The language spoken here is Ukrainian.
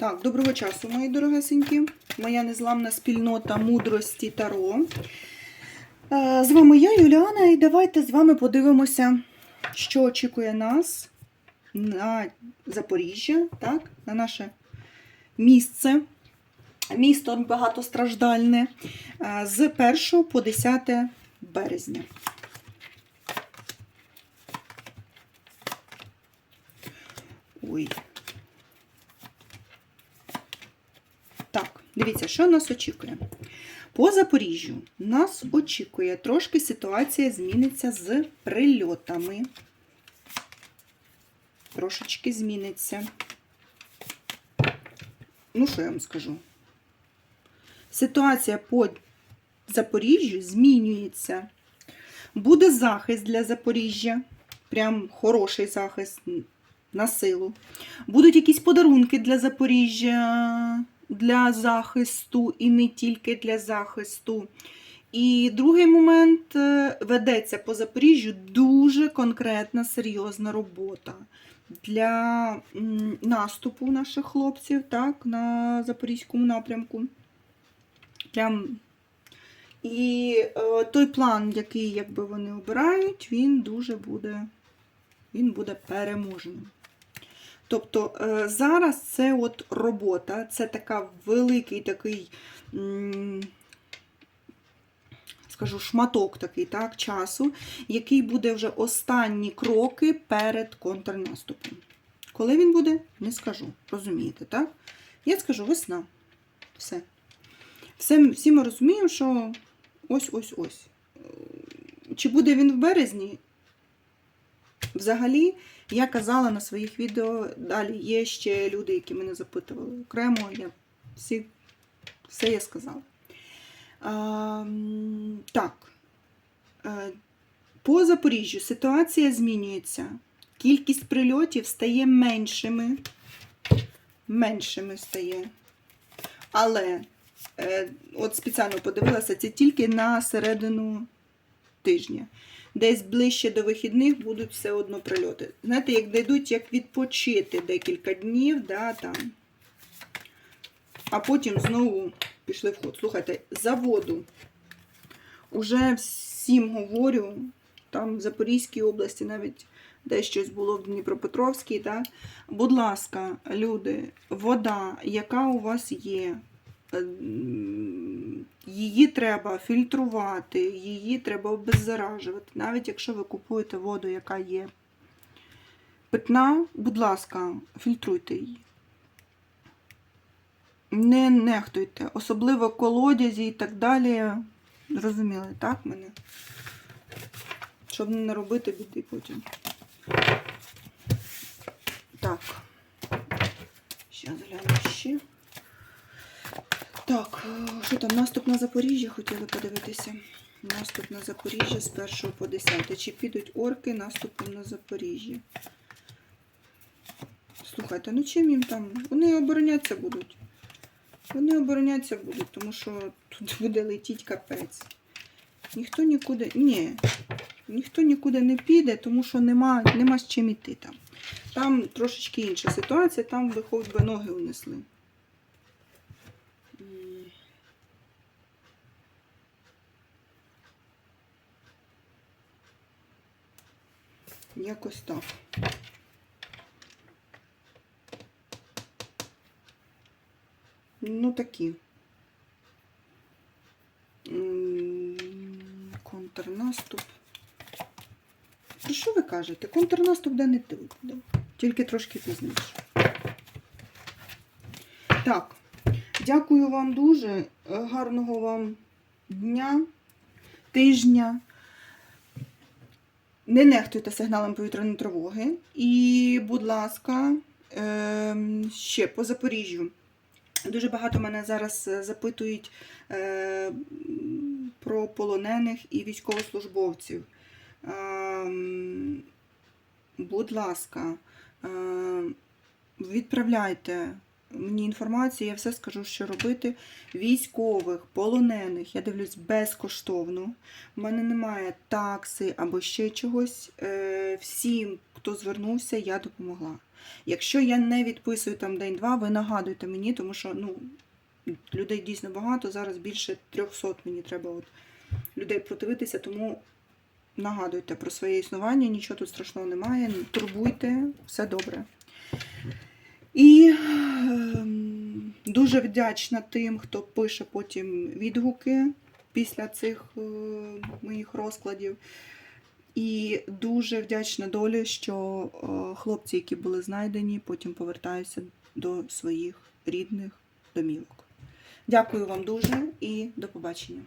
Так, доброго часу, мої дорогесенькі. Моя незламна спільнота мудрості Таро. Е, З вами я, Юліана, і давайте з вами подивимося, що очікує нас на Запоріжжя, так, на наше місце. Місто багатостраждальне е, з 1 по 10 березня. Ой. Так, дивіться, що нас очікує. По Запоріжжю нас очікує трошки ситуація зміниться з прильотами. Трошечки зміниться. Ну, що я вам скажу? Ситуація по Запоріжжю змінюється. Буде захист для Запоріжжя. Прям хороший захист на силу. Будуть якісь подарунки для Запоріжжя для захисту і не тільки для захисту. І другий момент е, ведеться по Запоріжжю дуже конкретна серйозна робота для наступу наших хлопців так, на Запорізькому напрямку. Прям і е, той план, який якби вони обирають, він дуже буде, він буде переможним. Тобто е, зараз це от робота, це така великий такий, скажу, шматок такий так, часу, який буде вже останні кроки перед контрнаступом. Коли він буде, не скажу. Розумієте, так? Я скажу весна. Все. Все, всі ми розуміємо, що ось-ось-ось. Чи буде він в березні? Взагалі, я казала на своїх відео, далі є ще люди, які мене запитували окремо, я всі, все я сказала. А, так, по Запоріжжю ситуація змінюється. Кількість прильотів стає меншими. Меншими стає. Але, е, от спеціально подивилася, це тільки на середину тижня десь ближче до вихідних будуть все одно прильоти. Знаєте, як дійдуть, як відпочити декілька днів, да, там. а потім знову пішли в ход. Слухайте, за воду. Уже всім говорю, там в Запорізькій області навіть десь щось було в Дніпропетровській. Да? Будь ласка, люди, вода, яка у вас є, її треба фільтрувати, її треба обеззаражувати. Навіть якщо ви купуєте воду, яка є питна, будь ласка, фільтруйте її. Не нехтуйте, особливо колодязі і так далі. Зрозуміли, так мене? Щоб не наробити біди потім. Так. Ще загляну ще. Що там? Наступ на Запоріжжя хотіли подивитися. Наступ на Запоріжжя з 1 по 10. Чи підуть орки наступом на Запоріжжя? Слухайте, ну чим їм там? Вони оборонятися будуть. Вони оборонятися будуть, тому що тут буде летіть капець. Ніхто нікуди. Ні, ніхто нікуди не піде, тому що нема, нема з чим іти там. Там трошечки інша ситуація, там ви хоч би ноги унесли. Якось так. Ну, такі. Контрнаступ. Про що ви кажете? Контрнаступ де не буде. Тільки трошки пізніше. Так, дякую вам дуже. Гарного вам дня, тижня. Не нехтуйте сигналом повітряної тривоги. І, будь ласка, ем, ще по Запоріжжю. Дуже багато мене зараз е, запитують е, про полонених і військовослужбовців. Ем, будь ласка, е, відправляйте мені інформацію, я все скажу, що робити. Військових, полонених, я дивлюсь безкоштовно. У мене немає такси або ще чогось. Е, Всім, хто звернувся, я допомогла. Якщо я не відписую там день-два, ви нагадуйте мені, тому що ну, людей дійсно багато. Зараз більше 300 мені треба от, людей противитися, тому нагадуйте про своє існування, нічого тут страшного немає. Турбуйте, все добре. І дуже вдячна тим, хто пише потім відгуки після цих е, моїх розкладів. І дуже вдячна долі, що е, хлопці, які були знайдені, потім повертаються до своїх рідних домівок. Дякую вам дуже і до побачення.